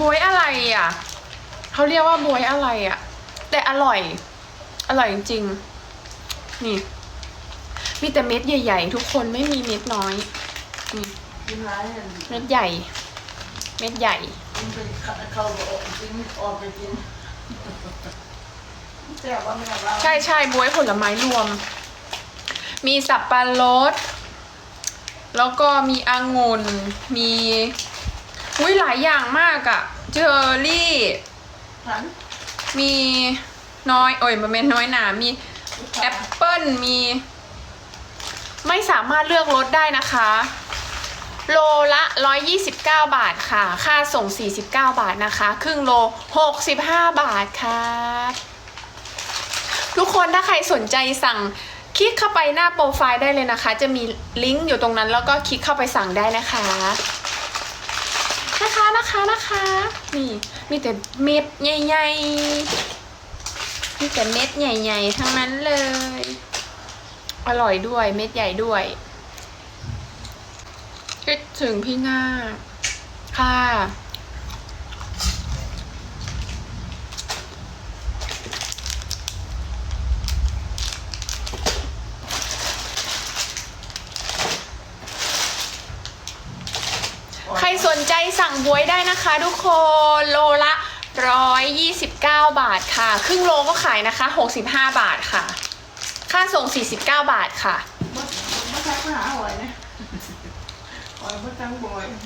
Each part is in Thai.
บวยอะไรอะเขาเรียกว่าบวยอะไรอะ แต่อร่อย อร่อยจริงๆ นี่ มีแต่เม็ดใหญ่ ๆ ทุกคนไม่มีเม็ดน้อย นี่กินร้ายเนี่ยเม็ดใหญ่ เม็ดใหญ่กินไปเข้าเข้าออกกินออกไปกินแซ่บว่าไม่เอาเราใช่ใช่บวยผลไม้รวม มีสับปะรด แล้วก็มีองุ่นมี อุ้ยหลายอย่างมากอะเจอรี่หันมีน้อยโอ้ยมันเป็นน้อยหนา มีแอปเปิ้ลมี ไม่สามารถเลือกรสได้นะคะ โลละ 129 บาทค่ะ ค่าส่ง 49 บาทนะคะ ครึ่งโล 65 บาทค่ะทุกคนถ้าใครสนใจสั่งคลิกเข้าไปหน้าโปรไฟล์ได้เลยนะคะ จะมีลิงก์อยู่ตรงนั้นแล้วก็คลิกเข้าไปสั่งได้นะคะ นะคะนะคะนะคะ นี่มีแต่เม็ดใหญ่ๆมีแต่เม็ดใหญ่ๆทั้งนั้นเลย อร่อยด้วยเม็ดใหญ่ด้วยคิดถึงพี่ง่าค่ะ ใครสนใจสั่งบวยได้นะคะ ทุกคนโลละ 129 บาทค่ะ ครึ่งโลก็ขายนะคะ 65 บาทค่ะ ค่าส่ง 49 บาทค่ะ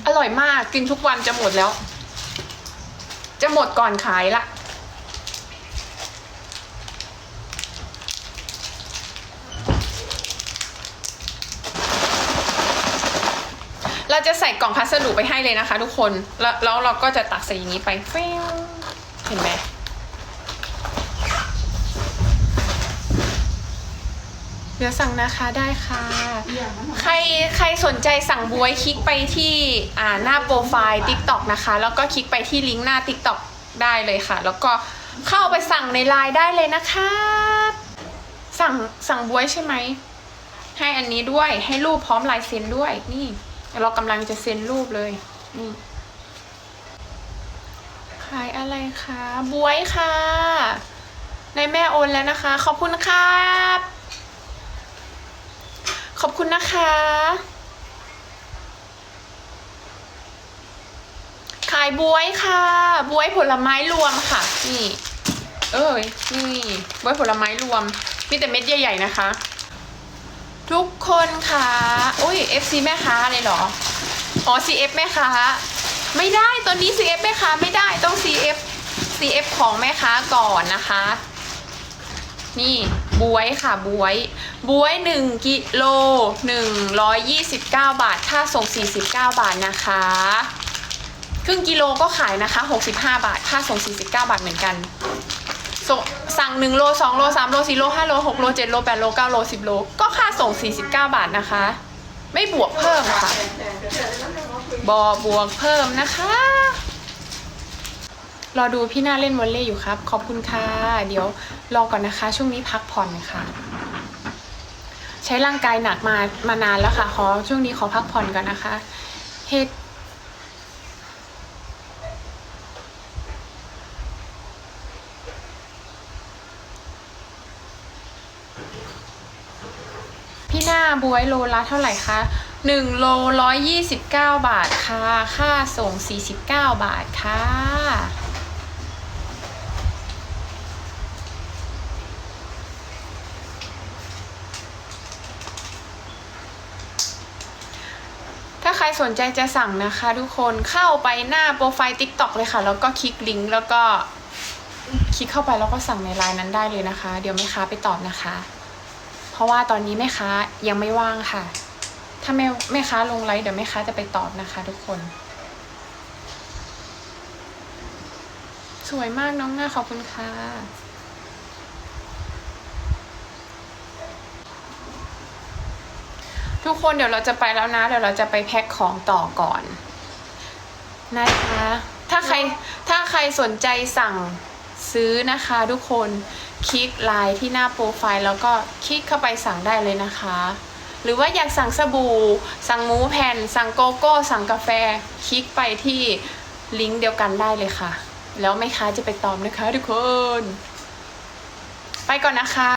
อร่อยมากกินทุกวันจะหมดแล้ว จะหมดก่อนขายละ เราจะใส่กล่องพัสดุไปให้เลยนะคะ ทุกคน แล้วแล้วเราก็จะตักใส่อย่างนี้ไปเฟ้วเห็นไหมเดี๋ยวสั่งนะคะได้ค่ะเยี่ยมนะใครใครสนใจสั่งบวยคลิกไปที่อ่าหน้าโปรไฟล์ TikTok นะคะ แล้วก็คลิกไปที่ลิงก์หน้า TikTok ได้เลยค่ะ แล้วก็เข้าไปสั่งในไลน์ได้เลยนะคะสั่งสั่งบวยใช่ไหมให้อันนี้ด้วยให้รูปพร้อมลายเซ็นด้วยนี่ เรากำลังจะเซ็นรูปเลย นี่ ขายอะไรคะบวยค่ะ ในแม่โอนแล้วนะคะ ขอบคุณครับ ขอบคุณนะคะ ขายบวยค่ะ บวยผลไม้รวมค่ะ นี่ เอ้ย นี่ บวยผลไม้รวม มีแต่เม็ดใหญ่ๆนะคะ ทุกคนค่ะอุ้ย FC แม่ค้าเลยเหรอ อ๋อ CF แม่ค้า ไม่ได้ตอนนี้ CF แม่ค้าไม่ได้ต้อง CF CF ของแม่ค้าก่อนนะคะ นี่บวยค่ะบวย บวย 1กิโล129 บาทค่าส่ง 49 บาทนะคะ ครึ่งกิโลก็ขายนะคะ 65 บาท ค่าส่ง 49 บาทเหมือนกันส่ง สั่ง1โล2โล3โล4โล5โล6โล7โล8โล9โล10โลก็ค่าส่ง 49 บาทนะคะ ไม่บวกเพิ่มค่ะบอบวกเพิ่มนะคะ รอดูพี่หน้าเล่นวอลเลย์อยู่ครับ ขอบคุณค่ะ เดี๋ยวรอก่อนนะคะ ช่วงนี้พักผ่อนค่ะ ใช้ร่างกายหนักมามานานแล้วค่ะ ขอช่วงนี้ขอพักผ่อนก่อนนะคะเฮด พี่หน้าบวยโลละเท่าไหร่คะหนึ่งโลร้อยยี่สิบเก้าบาทค่ะ ค่าส่งสี่สิบเก้าบาทค่ะ ถ้าใครสนใจจะสั่งนะคะทุกคนเข้าไปหน้าโปรไฟล์ TikTok เลยค่ะ แล้วก็คลิกลิงก์แล้วก็คลิกเข้าไปแล้วก็สั่งในไลน์นั้นได้เลยนะคะ เดี๋ยวแม่ค้าไปตอบนะคะ เพราะว่าตอนนี้แม่ค้ายังไม่ว่างค่ะ ถ้าแม่แม่ค้าลงไลฟ์เดี๋ยวแม่ค้าจะไปตอบนะคะ ทุกคน สวยมากน้องหน้าขอบคุณค่ะทุกคนเดี๋ยวเราจะไปแล้วนะ เดี๋ยวเราจะไปแพ็คของต่อก่อน นะคะ ถ้าใครถ้าใครสนใจสั่ง ซื้อนะคะทุกคนคลิกไลน์ที่หน้าโปรไฟล์แล้วก็คลิกเข้าไปสั่งได้เลยนะคะ หรือว่าอยากสั่งสบู่ สั่งหมูแผ่น สั่งโกโก้ สั่งกาแฟ คลิกไปที่ลิงก์เดียวกันได้เลยค่ะ แล้วแม่ค้าจะไปตอบนะคะทุกคน ไปก่อนนะคะ